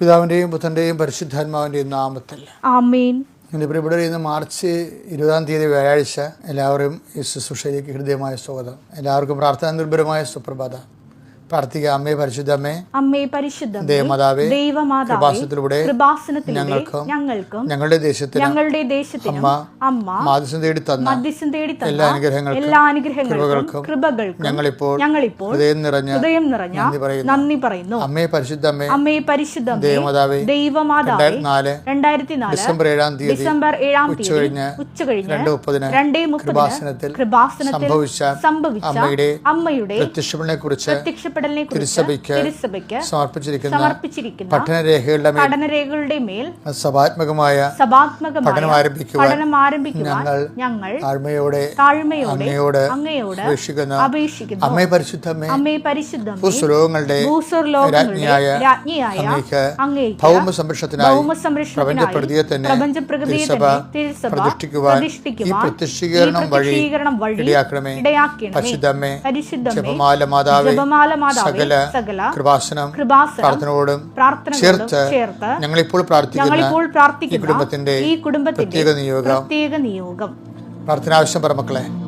പിതാവിന്റെയും പുത്രന്റെയും പരിശുദ്ധാത്മാവിന്റെയും നാമത്തിൽ. ആമേൻ. എന്റെ പ്രിയപ്പെട്ടവർ ഇന്ന് മാർച്ച് ഇരുപതാം തീയതി വ്യാഴാഴ്ച എല്ലാവരും ഈ ശുശ്രൂഷയിലേക്ക് ഹൃദയമായ സ്വാഗതം. എല്ലാവർക്കും പ്രാർത്ഥനാ നിർഭരമായ സുപ്രഭാത. പ്രാർത്ഥിക്കുക. അമ്മേ പരിശുദ്ധ അമ്മേ പരിശുദ്ധ ദേവമാതാവേ ദൈവമാതാവേ കൃപാസനത്തിലൂടെ ഞങ്ങൾക്കും ഞങ്ങൾക്കും ഞങ്ങളുടെ ദേശത്തിന് ഞങ്ങളുടെ ദേശത്തിനും അമ്മ അമ്മ മാധ്യസം തേടി തന്ന മധ്യസ്ഥം തേടി എല്ലാ തന്ന അനുഗ്രഹങ്ങൾക്കും എല്ലാ അനുഗ്രഹങ്ങൾക്കും കൃപകൾക്കും ഞങ്ങളിപ്പോൾ ഞങ്ങളിപ്പോൾ ഹൃദയം നിറഞ്ഞ ഹൃദയം നിറഞ്ഞ നന്ദി പറയുന്നു. അമ്മേ പരിശുദ്ധ അമ്മേ പരിശുദ്ധം ദേവമാതാവേ ദൈവമാതാവേ രണ്ടായിരത്തി നാല് ഡിസംബർ ഏഴാം തീയതി ഡിസംബർ ഏഴാം തീയതി ഉച്ചകഴിഞ്ഞ് ഉച്ച കഴിഞ്ഞ് രണ്ട് മുപ്പതിന് രണ്ടേ മുപ്പതിന് കൃപാസനത്തിൽ സംഭവിച്ച സംഭവിച്ച അമ്മയുടെ അമ്മയുടെ പ്രത്യക്ഷപ്പെടനെ കുറിച്ച് പ്രത്യക്ഷപ്പെടലിനെ തിരുസഭയ്ക്ക് തിരുസഭയ്ക്ക് സമർപ്പിച്ചിരിക്കുന്ന പഠനരേഖകളുടെ പഠനരേഖകളുടെ മേൽ സഭാത്മകമായ സഭാത്മകമായ പഠനം ആരംഭിക്കുവാൻ പഠനം ആരംഭിക്കുവാൻ ഞങ്ങൾ താഴ്മയോടെ താഴ്മയോടെ അങ്ങയോട് അങ്ങയോട് അപേക്ഷിക്കുന്ന. അപേക്ഷിക്കുന്നു. അമ്മേ പരിശുദ്ധ അമ്മേ അമ്മേ പരിശുദ്ധം ഭൂസ്വലോകങ്ങളുടെ രാജ്ഞിയായ രാജ്ഞിയായ അങ്ങേക്ക് ഭൗമ സംരക്ഷണത്തിനായി ഭൗമ സംരക്ഷണത്തിനായി പ്രപഞ്ചപ്രകൃതിയെ തന്നെ തിരുസഭ പ്രതിഷ്ഠിക്കുവാൻ ഈ പ്രത്യക്ഷീകരണം വഴി ഇടയാക്കണമേ. പരിശുദ്ധമ്മേ പരിശുദ്ധമേ ജപമാല മാതാവേ ജപമാല മാതാവേ സകല കൃപാസനം പ്രാർത്ഥനയോടും ചേർത്ത് ഞങ്ങളിപ്പോൾ പ്രാർത്ഥിക്കുന്ന ഈ കുടുംബത്തിന്റെ ഈ കുടുംബത്തിന്റെ പ്രത്യേക നിയോഗം. പ്രത്യേക നിയോഗം. പ്രാർത്ഥന ആവശ്യം പറ മക്കളെ.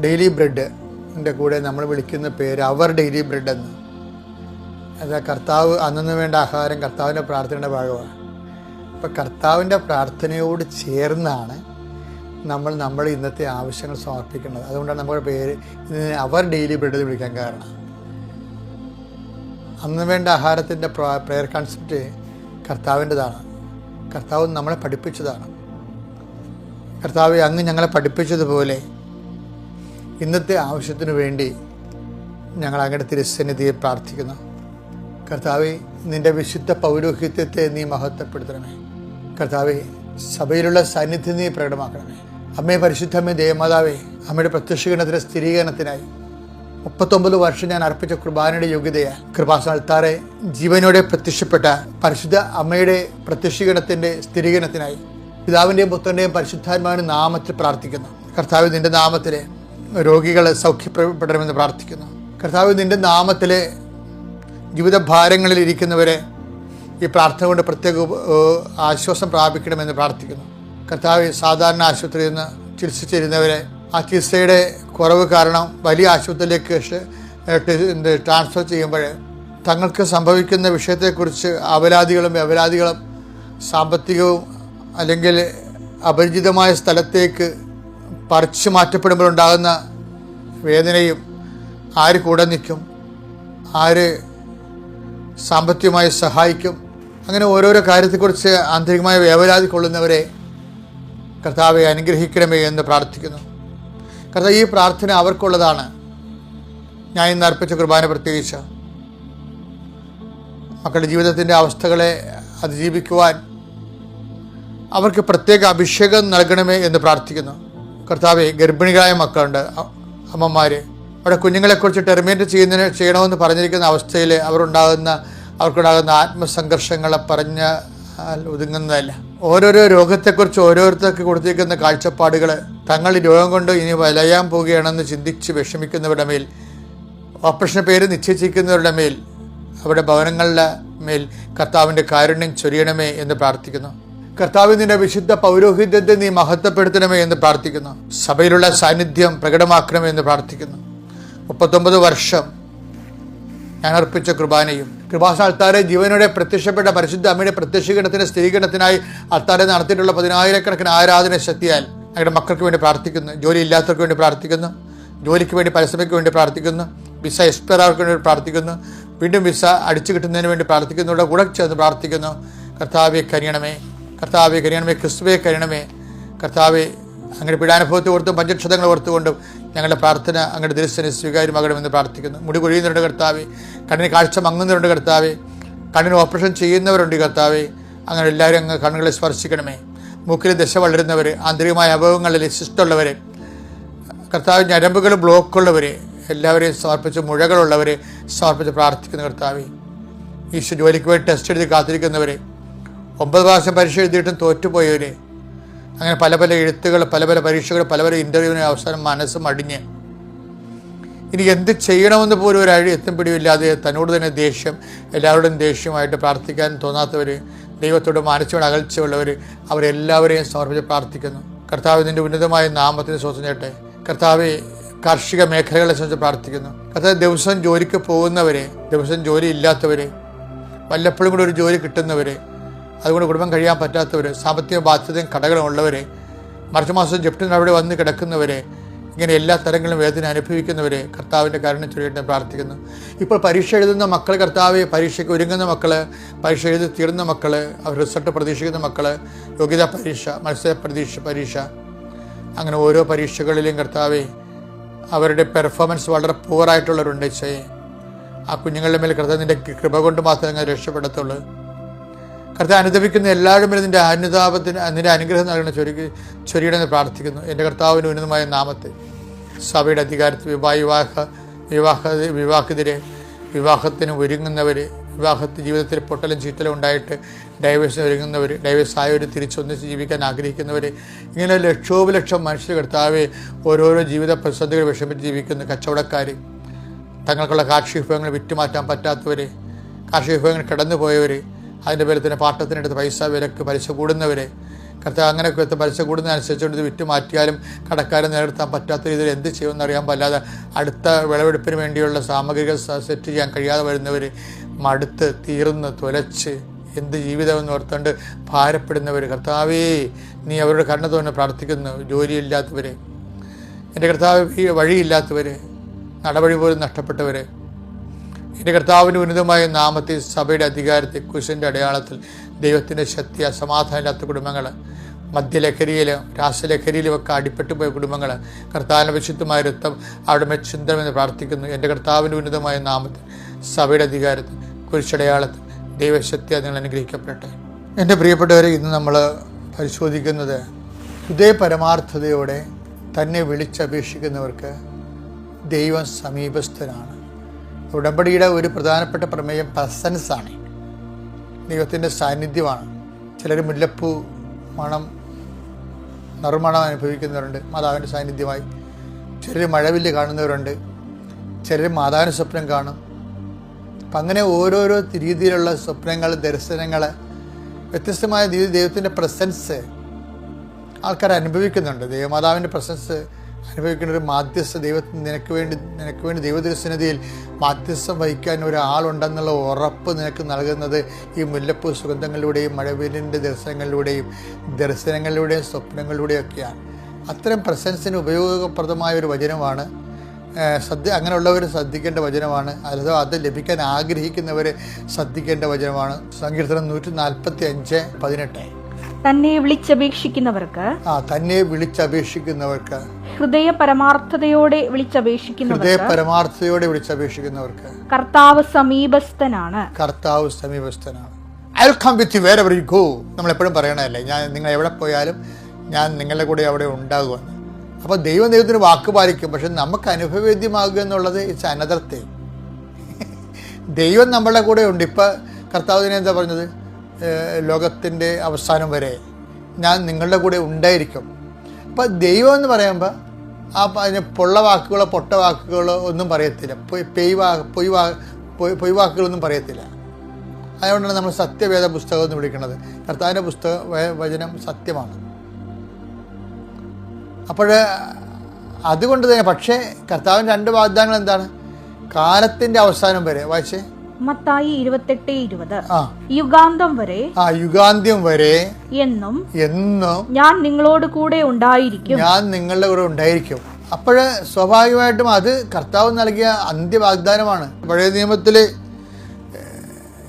ഡെയിലി ബ്രെഡ് ന്റെ കൂടെ നമ്മൾ വിളിക്കുന്ന പേര് അവർ ഡെയിലി ബ്രെഡ് എന്ന്. അതാ കർത്താവ് അന്നു വേണ്ട ആഹാരം കർത്താവിന്റെ പ്രാർത്ഥനയുടെ ഭാഗമാണ്. അപ്പം കർത്താവിന്റെ പ്രാർത്ഥനയോട് ചേർന്നാണ് നമ്മൾ നമ്മൾ ഇന്നത്തെ ആവശ്യങ്ങൾ സമർപ്പിക്കുന്നത്. അതുകൊണ്ടാണ് നമ്മുടെ പേര് ഇതിനെ അവർ ഡെയിലി ബ്രെഡ് എന്ന് വിളിക്കാൻ കാരണം. അന്ന് വേണ്ട ആഹാരത്തിന്റെ പ്രെയർ കൺസെപ്റ്റ് കർത്താവിന്റെതാണ്. കർത്താവ് നമ്മളെ പഠിപ്പിച്ചതാണ്. കർത്താവ് അങ്ങ് ഞങ്ങളെ പഠിപ്പിച്ചതുപോലെ ഇന്നത്തെ ആവശ്യത്തിന് വേണ്ടി ഞങ്ങൾ അങ്ങയുടെ തിരുസന്നിധിയെ പ്രാർത്ഥിക്കുന്നു. കർത്താവെ നിന്റെ വിശുദ്ധ പൗരോഹിത്യത്തെ നീ മഹത്വപ്പെടുത്തണമേ. കർത്താവെ സഭയിലുള്ള സാന്നിധ്യം നീ പ്രകടമാക്കണമേ. അമ്മേ പരിശുദ്ധമ്മേ ദേവമാതാവേ അമ്മയുടെ പ്രത്യക്ഷീകരണത്തിന് സ്ഥിരീകരണത്തിനായി മുപ്പത്തൊമ്പത് വർഷം ഞാൻ അർപ്പിച്ച കുർബാനയുടെ യോഗ്യതയാണ് കൃപാസനത്താറെ ജീവനോടെ പ്രത്യക്ഷപ്പെട്ട പരിശുദ്ധ അമ്മയുടെ പ്രത്യക്ഷീകരണത്തിന്റെ സ്ഥിരീകരണത്തിനായി പിതാവിന്റെയും പുത്രന്റെയും പരിശുദ്ധാത്മാവിന്റെ നാമത്തിൽ പ്രാർത്ഥിക്കുന്നു. കർത്താവ് നിന്റെ നാമത്തിലെ രോഗികളെ സൗഖ്യപ്പെടണമെന്ന് പ്രാർത്ഥിക്കുന്നു. കർത്താവ് നിന്റെ നാമത്തിൽ ജീവിത ഭാരങ്ങളിൽ ഇരിക്കുന്നവരെ ഈ പ്രാർത്ഥന കൊണ്ട് പ്രത്യേക ആശ്വാസം പ്രാപിക്കണമെന്ന് പ്രാർത്ഥിക്കുന്നു. കർത്താവ് സാധാരണ ആശുപത്രിയിൽ നിന്ന് ചികിത്സിച്ചിരുന്നവരെ ആ ചികിത്സയുടെ കുറവ് കാരണം വലിയ ആശുപത്രിയിലേക്ക് ട്രാൻസ്ഫർ ചെയ്യുമ്പോൾ തങ്ങൾക്ക് സംഭവിക്കുന്ന വിഷയത്തെക്കുറിച്ച് അപരാധികളും വ്യപരാധികളും സാമ്പത്തികവും അല്ലെങ്കിൽ അപരിചിതമായ സ്ഥലത്തേക്ക് പറിച്ചു മാറ്റപ്പെടുമ്പോഴുണ്ടാകുന്ന വേദനയും ആര് കൂടെ നിൽക്കും ആര് സാമ്പത്തികമായി സഹായിക്കും അങ്ങനെ ഓരോരോ കാര്യത്തെക്കുറിച്ച് ആന്തരികമായി വേവലാതി കൊള്ളുന്നവരെ കർത്താവെ അനുഗ്രഹിക്കണമേ എന്ന് പ്രാർത്ഥിക്കുന്നു. കർത്താവ് ഈ പ്രാർത്ഥന അവർക്കുള്ളതാണ്. ഞാൻ ഇന്ന് അർപ്പിച്ച കുർബാന പ്രത്യേകിച്ച്. മക്കളുടെ ജീവിതത്തിന്റെ അവസ്ഥകളെ അതിജീവിക്കുവാൻ അവർക്ക് പ്രത്യേക അഭിഷേകം നൽകണമേ എന്ന് പ്രാർത്ഥിക്കുന്നു. കർത്താവെ ഗർഭിണികളായ മക്കളുണ്ട്. അമ്മമാർ അവിടെ കുഞ്ഞുങ്ങളെക്കുറിച്ച് ടെർമിനേറ്റ് ചെയ്യുന്നതിന് ചെയ്യണമെന്ന് പറഞ്ഞിരിക്കുന്ന അവസ്ഥയിൽ അവരുണ്ടാകുന്ന അവർക്കുണ്ടാകുന്ന ആത്മസംഘർഷങ്ങളെ പറഞ്ഞ ഒതുങ്ങുന്നതല്ല. ഓരോരോ രോഗത്തെക്കുറിച്ച് ഓരോരുത്തർക്ക് കൊടുത്തിരിക്കുന്ന കാഴ്ചപ്പാടുകൾ തങ്ങൾ ഈ രോഗം കൊണ്ട് ഇനി വലയാൻ പോവുകയാണെന്ന് ചിന്തിച്ച് വിഷമിക്കുന്നവരുടെ മേൽ ഓപ്പറേഷൻ പേര് നിശ്ചയിച്ചിരിക്കുന്നവരുടെ മേൽ അവരുടെ ഭവനങ്ങളുടെ മേൽ കർത്താവിന്റെ കാരുണ്യം ചൊരിയണമേ എന്ന് പ്രാർത്ഥിക്കുന്നു. കർത്താവ് നിന്റെ വിശുദ്ധ പൗരോഹിത്യത്തെ നീ മഹത്വപ്പെടുത്തണമേ എന്ന് പ്രാർത്ഥിക്കുന്നു. സഭയിലുള്ള സാന്നിധ്യം പ്രകടമാക്കണമേ എന്ന് പ്രാർത്ഥിക്കുന്നു. മുപ്പത്തൊമ്പത് വർഷം ഞാൻ അർപ്പിച്ച കൃപാനയും കൃപാസ അൾത്താരെ ജീവനോടെ പ്രത്യക്ഷപ്പെട്ട പരിശുദ്ധ അമ്മയുടെ പ്രത്യക്ഷീകരണത്തിന് സ്ഥിരീകരണത്തിനായി അൾത്താരെ നടത്തിയിട്ടുള്ള പതിനായിരക്കണക്കിന് ആരാധന ശക്തിയാൽ ഞങ്ങളുടെ മക്കൾക്ക് വേണ്ടി പ്രാർത്ഥിക്കുന്നു. ജോലി ഇല്ലാത്തവർക്ക് വേണ്ടി പ്രാർത്ഥിക്കുന്നു. ജോലിക്ക് വേണ്ടി പരിശ്രമയ്ക്ക് വേണ്ടി പ്രാർത്ഥിക്കുന്നു. വിസ എക്സ്പയർ അവർക്ക് വേണ്ടി പ്രാർത്ഥിക്കുന്നു. വീണ്ടും വിസ അടിച്ചു കിട്ടുന്നതിന് വേണ്ടി പ്രാർത്ഥിക്കുന്നു കൂടെ ചേർന്ന് പ്രാർത്ഥിക്കുന്നു. കർത്താവെ കനിയണമേ. കർത്താവെ കനിയണമേ ക്രിസ്തുവെ കനിയണമേ കർത്താവെ അങ്ങയുടെ പീഡാനുഭവത്തെ ഓർത്തും പഞ്ചക്ഷതങ്ങൾ ഓർത്തുകൊണ്ടും ഞങ്ങളുടെ പ്രാർത്ഥന അങ്ങയുടെ ദൃശ്യനെ സ്വീകാര്യമാകണമെന്ന് പ്രാർത്ഥിക്കുന്നു. മുടി കൊഴിയുന്നവരുടെ കർത്താവെ. കണ്ണിന് കാഴ്ച മങ്ങുന്നവരുണ്ട് കർത്താവെ. കണ്ണിന് ഓപ്പറേഷൻ ചെയ്യുന്നവരുണ്ട് കർത്താവെ. അങ്ങനെ എല്ലാവരും അങ്ങ് കണ്ണുകളെ സ്പർശിക്കണമേ. മൂക്കിൽ ദശ വളരുന്നവർ ആന്തരികമായ അഭവങ്ങളിൽ ശിഷ്ടമുള്ളവർ കർത്താവ് ഞരമ്പുകൾ ബ്ലോക്കുള്ളവർ എല്ലാവരെയും സമർപ്പിച്ച് മുഴകളുള്ളവരെ സമർപ്പിച്ച് പ്രാർത്ഥിക്കുന്ന കർത്താവെ. ഈശോ ജോലിക്ക് വേണ്ടി ടെസ്റ്റ് എഴുതി കാത്തിരിക്കുന്നവരെ ഒമ്പത് പ്രാവശ്യം പരീക്ഷ എഴുതിയിട്ടും തോറ്റുപോയവര്. അങ്ങനെ പല പല എഴുത്തുകൾ പല പല പരീക്ഷകൾ പല പല ഇന്റർവ്യൂവിന് അവസാനം മനസ്സ് മടിഞ്ഞ്. ഇനി എന്ത് ചെയ്യണമെന്ന് പോലും ഒരു അഴി എത്തും പിടിയില്ലാതെ തന്നോട് തന്നെ ദേഷ്യം എല്ലാവരുടെയും ദേഷ്യമായിട്ട് പ്രാർത്ഥിക്കാൻ തോന്നാത്തവർ ദൈവത്തോട് മാനസികമായി അകൽച്ചയുള്ളവർ അവരെല്ലാവരെയും സമർപ്പിച്ച് പ്രാർത്ഥിക്കുന്നു. കർത്താവ് ഇതിന്റെ ഉന്നതമായ നാമത്തിന് സ്വന്തം ചേട്ടെ കർത്താവ് കാർഷിക മേഖലകളെ സംബന്ധിച്ച് പ്രാർത്ഥിക്കുന്നു. കർത്താവ് ദിവസം ജോലിക്ക് പോകുന്നവരെ ദിവസം ജോലി ഇല്ലാത്തവരെ വല്ലപ്പോഴും കൂടി ഒരു ജോലി കിട്ടുന്നവരെ അതുകൊണ്ട് കുടുംബം കഴിയാൻ പറ്റാത്തവർ സാമ്പത്തിക ബാധ്യതയും കടകളും ഉള്ളവരെ മാർച്ച് മാസം ജപ്റ്റിന് അവിടെ വന്ന് കിടക്കുന്നവരെ ഇങ്ങനെ എല്ലാ തരങ്ങളും വേദന അനുഭവിക്കുന്നവരെ കർത്താവിന്റെ കാരണം ചൊല്ലിയിട്ട് പ്രാർത്ഥിക്കുന്നു. ഇപ്പോൾ പരീക്ഷ എഴുതുന്ന മക്കൾ കർത്താവ് പരീക്ഷയ്ക്ക് ഒരുങ്ങുന്ന മക്കൾ പരീക്ഷ എഴുതി തീർന്ന മക്കൾ അവർ റിസൾട്ട് പ്രതീക്ഷിക്കുന്ന മക്കൾ യോഗ്യതാ പരീക്ഷ മത്സര പ്രതീക്ഷ പരീക്ഷ. അങ്ങനെ ഓരോ പരീക്ഷകളിലും കർത്താവെ അവരുടെ പെർഫോമൻസ് വളരെ പൂവറായിട്ടുള്ളവരുണ്ട് ചെയ്യേ ആ കുഞ്ഞുങ്ങളുടെ മേൽ കർത്താവിന്റെ കൃപ കൊണ്ട് മാത്രമേ രക്ഷപ്പെടത്തുള്ളൂ. കർത്താവ് അനുദപിക്കുന്ന എല്ലാവരും നിന്റെ അനുതാപത്തിന് നിന്റെ അനുഗ്രഹം നൽകണ ചൊരി ചൊരിയണമെന്ന് പ്രാർത്ഥിക്കുന്നു. എന്റെ കർത്താവിന് ഉന്നതമായ നാമത്തെ സഭയുടെ അധികാരത്തിൽ വിവാഹ വിവാഹ വിവാഹ വിവാഹിതരെ വിവാഹത്തിന് ഒരുങ്ങുന്നവർ വിവാഹത്തിൽ ജീവിതത്തിൽ പൊട്ടലും ചീറ്റലും ഉണ്ടായിട്ട് ഡൈവേഴ്സിന് ഒരുങ്ങുന്നവർ ഡൈവേഴ്സ് ആയവർ തിരിച്ചൊന്നിച്ച് ജീവിക്കാൻ ആഗ്രഹിക്കുന്നവർ ഇങ്ങനെ ലക്ഷോപലക്ഷം മനുഷ്യർ കർത്താവെ ഓരോരോ ജീവിത പ്രതിസന്ധികൾ വിഷമിച്ച് ജീവിക്കുന്ന കച്ചവടക്കാർ തങ്ങൾക്കുള്ള കാർഷിക വിഭവങ്ങൾ വിറ്റുമാറ്റാൻ പറ്റാത്തവർ കാർഷിക വിഭവങ്ങൾ കടന്നുപോയവർ അതിന്റെ പേരിൽ തന്നെ പാട്ടത്തിനെടുത്ത് പൈസ വിലക്ക് പലിശ കൂടുന്നവരെ കർത്താവ് അങ്ങനെയൊക്കെ എത്തും പലിശ കൂടുന്നതനുസരിച്ചുകൊണ്ട് ഇത് വിറ്റ് മാറ്റിയാലും കടക്കാരെ നിലനിർത്താൻ പറ്റാത്ത രീതിയിൽ എന്ത് ചെയ്യുമെന്ന് അറിയാൻ പറ്റാതെ അടുത്ത വിളവെടുപ്പിന് വേണ്ടിയുള്ള സാമഗ്രികൾ സെറ്റ് ചെയ്യാൻ കഴിയാതെ വരുന്നവർ മടുത്ത് തീർന്ന് തുലച്ച് എന്ത് ജീവിതമെന്ന് ഓർത്തുകൊണ്ട് ഭാരപ്പെടുന്നവർ കർത്താവേ നീ അവരുടെ കരുണ തോന്നെ പ്രാർത്ഥിക്കുന്നു. ജോലിയില്ലാത്തവരെ എന്റെ കർത്താവ് വഴിയില്ലാത്തവർ നടപടി പോലും നഷ്ടപ്പെട്ടവർ എന്റെ കർത്താവിന്റെ ഉന്നതമായ നാമത്തിൽ സഭയുടെ അധികാരത്തിൽ കുശിന്റെ അടയാളത്തിൽ ദൈവത്തിന്റെ ശക്തി അസമാധാനമില്ലാത്ത കുടുംബങ്ങൾ മദ്യലഹരിയിൽ രാസലഹരിയിലും ഒക്കെ അടിപ്പെട്ടു പോയ കുടുംബങ്ങൾ കർത്താവിന്റെ വിശുദ്ധമായ രക്തം അവിടെ മെച്ചിന്തമെന്ന് ചിന്തമെന്ന് പ്രാർത്ഥിക്കുന്നു. എന്റെ കർത്താവിന്റെ ഉന്നതമായ നാമത്തിൽ സഭയുടെ അധികാരത്തിൽ കുരിശടയാളത്തിൽ ദൈവശക്തി നിങ്ങൾ അനുഗ്രഹിക്കപ്പെടട്ടെ. എന്റെ പ്രിയപ്പെട്ടവരെ ഇന്ന് നമ്മൾ പരിശോധിക്കുന്നത് ഹൃദയ പരമാർത്ഥതയോടെ തന്നെ വിളിച്ചപേക്ഷിക്കുന്നവർക്ക് ദൈവം സമീപസ്ഥനാണ്. ഉടമ്പടിയുടെ ഒരു പ്രധാനപ്പെട്ട പ്രമേയം പ്രസൻസ് ആണ് ദൈവത്തിന്റെ സാന്നിധ്യമാണ്. ചിലർ മുല്ലപ്പൂ മണം നറുമണം അനുഭവിക്കുന്നവരുണ്ട്. മാതാവിന്റെ സാന്നിധ്യമായി. ചിലർ മഴവില്ല് കാണുന്നവരുണ്ട്. ചിലർ മാതാവിന് സ്വപ്നം കാണും. അപ്പം അങ്ങനെ ഓരോരോ രീതിയിലുള്ള സ്വപ്നങ്ങൾ ദർശനങ്ങൾ വ്യത്യസ്തമായ രീതിയിൽ ദൈവത്തിന്റെ പ്രസൻസ് ആൾക്കാർ അനുഭവിക്കുന്നുണ്ട്. ദൈവമാതാവിന്റെ പ്രസൻസ് അനുഭവിക്കുന്ന ഒരു മാധ്യസ്ഥ ദൈവത്തിന് നിനക്ക് വേണ്ടി നിനക്ക് വേണ്ടി ദൈവദർശനതയിൽ മാധ്യസ്ഥം വഹിക്കാൻ ഒരാളുണ്ടെന്നുള്ള ഉറപ്പ് നിനക്ക് നൽകുന്നത് ഈ മുല്ലപ്പൂ സുഗന്ധങ്ങളിലൂടെയും മഴവീലിന്റെ ദർശനങ്ങളിലൂടെയും ദർശനങ്ങളിലൂടെയും സ്വപ്നങ്ങളിലൂടെയും ഒക്കെയാണ്. അത്തരം പ്രസൻസിന് ഉപയോഗപ്രദമായ ഒരു വചനമാണ്. സദ്യ ശ്രദ്ധ അങ്ങനെയുള്ളവർ ശ്രദ്ധിക്കേണ്ട വചനമാണ്. അല്ലാതെ അത് ലഭിക്കാൻ ആഗ്രഹിക്കുന്നവർ ശ്രദ്ധിക്കേണ്ട വചനമാണ്. സങ്കീർത്തനം നൂറ്റി നാൽപ്പത്തി അഞ്ച് പതിനെട്ട്. തന്നെ വിളിച്ചപേക്ഷിക്കുന്നവർക്ക് ആ തന്നെ വിളിച്ചപേക്ഷിക്കുന്നവർക്ക് ഹൃദയ പരമാർത്ഥതയോടെ വിളിച്ചപേക്ഷിക്കുന്നവർക്ക് ഹൃദയ പരമാർത്ഥതയോടെ വിളിച്ചപേക്ഷിക്കുന്നവർക്ക് കർത്താവ് സമീപസ്ഥനാണ്. കർത്താവ് സമീപസ്ഥനാണ്. I will come with wherever you go നമ്മൾ എപ്പോഴും പറയണതല്ലേ ഞാൻ നിങ്ങൾ എവിടെ പോയാലും ഞാൻ നിങ്ങളുടെ കൂടെ അവിടെ ഉണ്ടാകുമെന്ന്. അപ്പോൾ ദൈവം ദൈവത്തിന് വാക്ക് പാലിക്കും പക്ഷെ നമുക്ക് അനുഭവവേദ്യമാകുക എന്നുള്ളത് ഇറ്റ്സ് അനദർ തിങ് ദൈവം നമ്മളുടെ കൂടെ ഉണ്ട്. ഇപ്പം കർത്താവിനെ എന്താ പറഞ്ഞത്? ലോകത്തിന്റെ അവസാനം വരെ ഞാൻ നിങ്ങളുടെ കൂടെ ഉണ്ടായിരിക്കും. അപ്പം ദൈവം എന്ന് പറയുമ്പോൾ ആ അതിന് പൊള്ള വാക്കുകളോ പൊട്ട വാക്കുകളോ ഒന്നും പറയത്തില്ല. പൊയ് വാ പൊയ് വാ പൊയ് വാക്കുകളൊന്നും പറയത്തില്ല. അതുകൊണ്ടാണ് നമ്മൾ സത്യവേദ പുസ്തകം എന്ന് വിളിക്കുന്നത്. കർത്താവിന്റെ പുസ്തക വചനം സത്യമാണ്. അപ്പോൾ അതുകൊണ്ട് തന്നെ പക്ഷേ കർത്താവിന്റെ രണ്ട് വാഗ്ദാനങ്ങൾ എന്താണ്? കാലത്തിന്റെ അവസാനം വരെ. വായിച്ചേ. മത്തായി ഇരുപത്തെട്ട് ഇരുപത്. യുഗാന്തം വരെ ആ യുഗാന്ത്യം വരെ എന്നും എന്നും ഞാൻ നിങ്ങളോട് കൂടെ ഉണ്ടായിരിക്കും. ഞാൻ നിങ്ങളുടെ കൂടെ ഉണ്ടായിരിക്കും. അപ്പോൾ സ്വാഭാവികമായിട്ടും അത് കർത്താവ് നൽകിയ അന്ത്യ വാഗ്ദാനമാണ് പഴയ നിയമത്തിൽ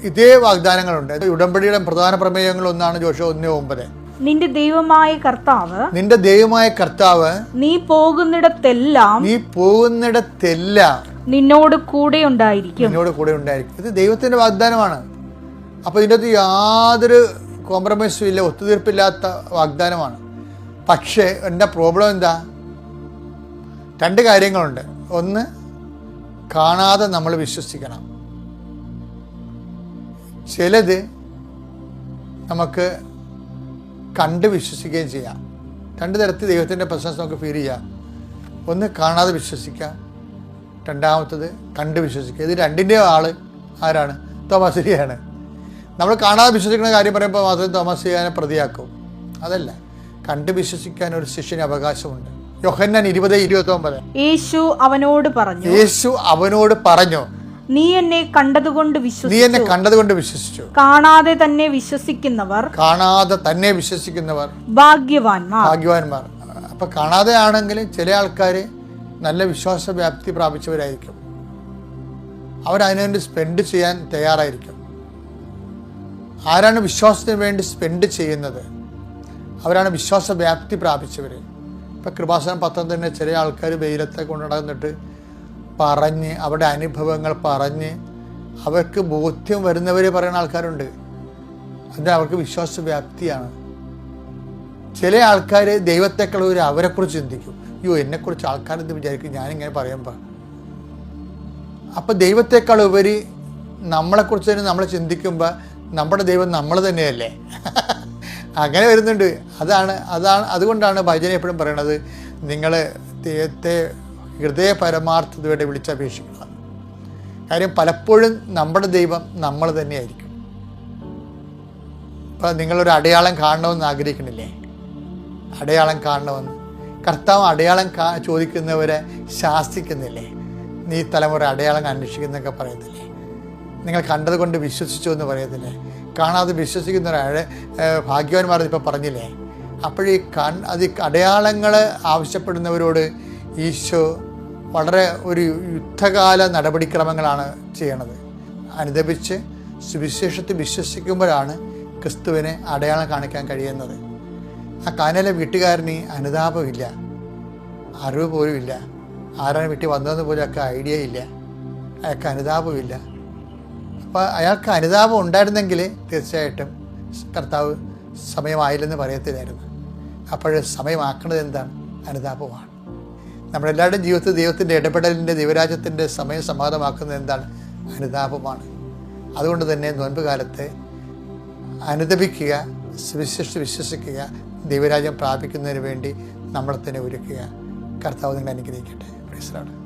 ഇതേ വാഗ്ദാനങ്ങളുണ്ട്. ഉടമ്പടിയുടെ പ്രധാന പ്രമേയങ്ങളൊന്നാണ് ജോഷ ഒന്ന് ഒമ്പത്. നിന്റെ ദൈവമായ കർത്താവ് നിന്റെ ദൈവമായ കർത്താവ് നീ പോകുന്നിടത്തെല്ലാം നീ പോകുന്നിടത്തെല്ലാം നിന്നോട് കൂടെ ഉണ്ടായിരിക്കും. നിന്നോട് കൂടെ ഉണ്ടായിരിക്കും. ഇത് ദൈവത്തിന്റെ വാഗ്ദാനമാണ്. അപ്പോൾ ഇതിന്റെ യാതൊരു കോംപ്രമൈസും ഇല്ല ഒത്തുതീർപ്പില്ലാത്ത വാഗ്ദാനമാണ്. പക്ഷേ എന്റെ പ്രോബ്ലം എന്താ? രണ്ട് കാര്യങ്ങളുണ്ട്. ഒന്ന് കാണാതെ നമ്മൾ വിശ്വസിക്കണം. ചിലത് നമുക്ക് കണ്ട് വിശ്വസിക്കുകയും ചെയ്യാം. രണ്ട് തരത്തിൽ ദൈവത്തിന്റെ പ്രസൻസ് നമുക്ക് ഫീൽ ചെയ്യാം. ഒന്ന് കാണാതെ വിശ്വസിക്കാം. രണ്ടാമത്തത് കണ്ട് വിശ്വസിക്കുക. ഇത് രണ്ടിന്റെയും ആൾ ആരാണ്? തോമസിരിയാണ് നമ്മൾ കാണാതെ വിശ്വസിക്കുന്ന കാര്യം പറയുമ്പോൾ മാത്രം തോമസിരിയാനെ പ്രതിയാക്കും. അതല്ല. കണ്ട് വിശ്വസിക്കാൻ ഒരു ശിഷ്യന് അവകാശമുണ്ട്. യോഹന്നാൻ ഇരുപത് ഇരുപത്തി ഒമ്പത് യേശു അവനോട് പറഞ്ഞു യേശു അവനോട് പറഞ്ഞു നീ എന്നെ കണ്ടതുകൊണ്ട് നീ എന്നെ കണ്ടതുകൊണ്ട് വിശ്വസിച്ചു. കാണാതെ തന്നെ വിശ്വസിക്കുന്നവർ കാണാതെ തന്നെ വിശ്വസിക്കുന്നവർ ഭാഗ്യവാന്മാർ. ഭാഗ്യവാന്മാർ. അപ്പൊ കാണാതെ ആണെങ്കിൽ ചില ആൾക്കാർ നല്ല വിശ്വാസവ്യാപ്തി പ്രാപിച്ചവരായിരിക്കും. അവരതിനുവേണ്ടി സ്പെൻഡ് ചെയ്യാൻ തയ്യാറായിരിക്കും. ആരാണ് വിശ്വാസത്തിന് വേണ്ടി സ്പെൻഡ് ചെയ്യുന്നത്? അവരാണ് വിശ്വാസ വ്യാപ്തി പ്രാപിച്ചവർ ഇപ്പം കൃപാസനം പത്രം തന്നെ ചില ആൾക്കാർ വെയിലത്തെ കൊണ്ടുനടന്നിട്ട് പറഞ്ഞ് അവരുടെ അനുഭവങ്ങൾ പറഞ്ഞ് അവർക്ക് ബോധ്യം വരുന്നവർ പറയുന്ന ആൾക്കാരുണ്ട്. അത് അവർക്ക് വിശ്വാസവ്യാപ്തിയാണ്. ചില ആൾക്കാർ ദൈവത്തെക്കാൾ ഒരു അവരെക്കുറിച്ച് ചിന്തിക്കും. അയ്യോ എന്നെക്കുറിച്ച് ആൾക്കാരെന്ത് വിചാരിക്കും? ഞാനിങ്ങനെ പറയുമ്പോൾ അപ്പം ദൈവത്തെക്കാൾ ഉപരി നമ്മളെക്കുറിച്ച് തന്നെ നമ്മൾ ചിന്തിക്കുമ്പോൾ നമ്മുടെ ദൈവം നമ്മൾ തന്നെയല്ലേ? അങ്ങനെ വരുന്നുണ്ട്. അതാണ് അതാണ് അതുകൊണ്ടാണ് ഭജന എപ്പോഴും പറയണത്. നിങ്ങൾ ദൈവത്തെ ഹൃദയ പരമാർത്ഥതയോടെ വിളിച്ചപേക്ഷിക്കുക. കാര്യം പലപ്പോഴും നമ്മുടെ ദൈവം നമ്മൾ തന്നെയായിരിക്കും. ഇപ്പം നിങ്ങളൊരു അടയാളം കാണണമെന്ന് ആഗ്രഹിക്കണില്ലേ അടയാളം കാണണമെന്ന്. കർത്താവ് അടയാളം കാ ചോദിക്കുന്നവരെ ശാസിക്കുന്നില്ലേ? നീ തലമുറ അടയാളം അന്വേഷിക്കുന്നൊക്കെ പറയുന്നില്ലേ? നിങ്ങൾ കണ്ടത് കൊണ്ട് വിശ്വസിച്ചു എന്ന് പറയത്തില്ലേ കാണാതെ വിശ്വസിക്കുന്ന ഒരാളെ ഭാഗ്യവാന്മാർ ഇപ്പോൾ പറഞ്ഞില്ലേ? അപ്പോഴീ കൺ അത് അടയാളങ്ങൾ ആവശ്യപ്പെടുന്നവരോട് ഈശോ വളരെ ഒരു യുദ്ധകാല നടപടിക്രമങ്ങളാണ് ചെയ്യണത്. അനുദപിച്ച് സുവിശേഷത്തിൽ വിശ്വസിക്കുമ്പോഴാണ് ക്രിസ്തുവിനെ അടയാളം കാണിക്കാൻ കഴിയുന്നത്. ആ കാനയിലെ വീട്ടുകാരന് അനുതാപമില്ല. അറിവ് പോലും ഇല്ല. ആരാണ് വീട്ടിൽ വന്നതെന്ന് പോലും അയാൾക്ക് ഐഡിയ ഇല്ല. അയാൾക്ക് അനുതാപമില്ല അപ്പോൾ അയാൾക്ക് അനുതാപം ഉണ്ടായിരുന്നെങ്കിൽ തീർച്ചയായിട്ടും കർത്താവ് സമയമായില്ലെന്ന് പറയത്തില്ലായിരുന്നു. അപ്പോൾ സമയമാക്കുന്നത് എന്താണ്? അനുതാപമാണ്. നമ്മളെല്ലാവരുടെയും ജീവിതത്തിൽ ദൈവത്തിന്റെ ഇടപെടലിന്റെ ദൈവരാജ്യത്തിന്റെ സമയം സമാധാനമാക്കുന്നത് എന്താണ്? അനുതാപമാണ്. അതുകൊണ്ട് തന്നെ നോൻപ് കാലത്ത് അനുദപിക്കുക സുവിശേഷിച്ച് വിശ്വസിക്കുക ദൈവരാജ്യം പ്രാപിക്കുന്നതിന് വേണ്ടി നമ്മളെ തന്നെ ഒരുക്കുക. കർത്താവ് നിങ്ങൾ അനുഗ്രഹിക്കട്ടെ. പ്രൈസലാണ്